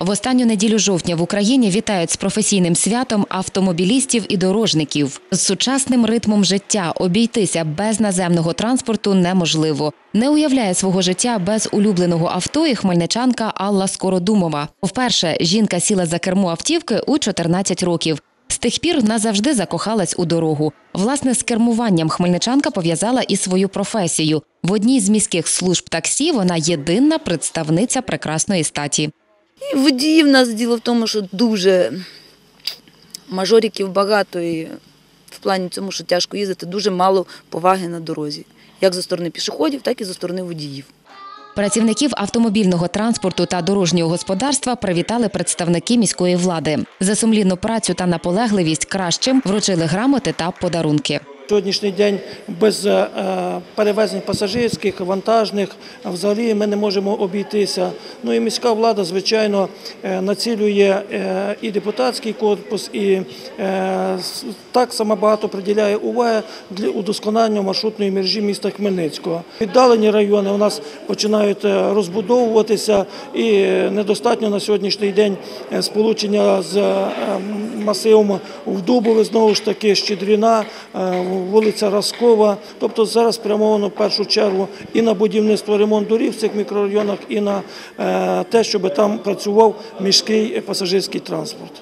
В останню неділю жовтня в Україні вітають з професійним святом автомобілістів і дорожників. З сучасним ритмом життя обійтися без наземного транспорту неможливо. Не уявляє свого життя без улюбленого авто і хмельничанка Алла Скородумова. Вперше жінка сіла за кермо автівки у 14 років. З тих пір назавжди закохалась у дорогу. Власне, з кермуванням хмельничанка пов'язала і свою професію. В одній з міських служб таксі вона єдина представниця прекрасної статі. І в нас діло в тому, що дуже мажориків багато і в плані цьому, що тяжко їздити, дуже мало поваги на дорозі. Як зі сторони пішоходів, так і зі сторони водіїв. Працівників автомобільного транспорту та дорожнього господарства привітали представники міської влади. За сумлінну працю та наполегливість кращим вручили грамоти та подарунки. Сьогоднішній день без е, перевезень пасажирських, вантажних взагалі ми не можемо обійтися. Ну і міська влада, звичайно, е, націлює е, і депутатський корпус, і так само багато приділяє уваги для удосконалення маршрутної мережі міста Хмельницького. Віддалені райони у нас починають розбудовуватися, і недостатньо на сьогоднішній день сполучення з масивом в Дубове, знову ж таки, Щедріна, вулиця Раскова. Тобто зараз спрямовано в першу чергу і на будівництво ремонт доріг в цих мікрорайонах, і на е, те, щоб там працював міський пасажирський транспорт.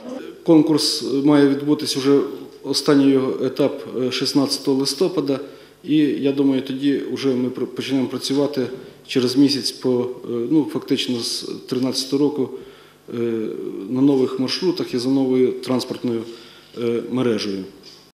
Конкурс має відбутися вже останній етап е, 16 листопада. І я думаю, тоді вже ми почнемо працювати через місяць по е, ну фактично з 2013 року е, на нових маршрутах і за новою транспортною е, мережею.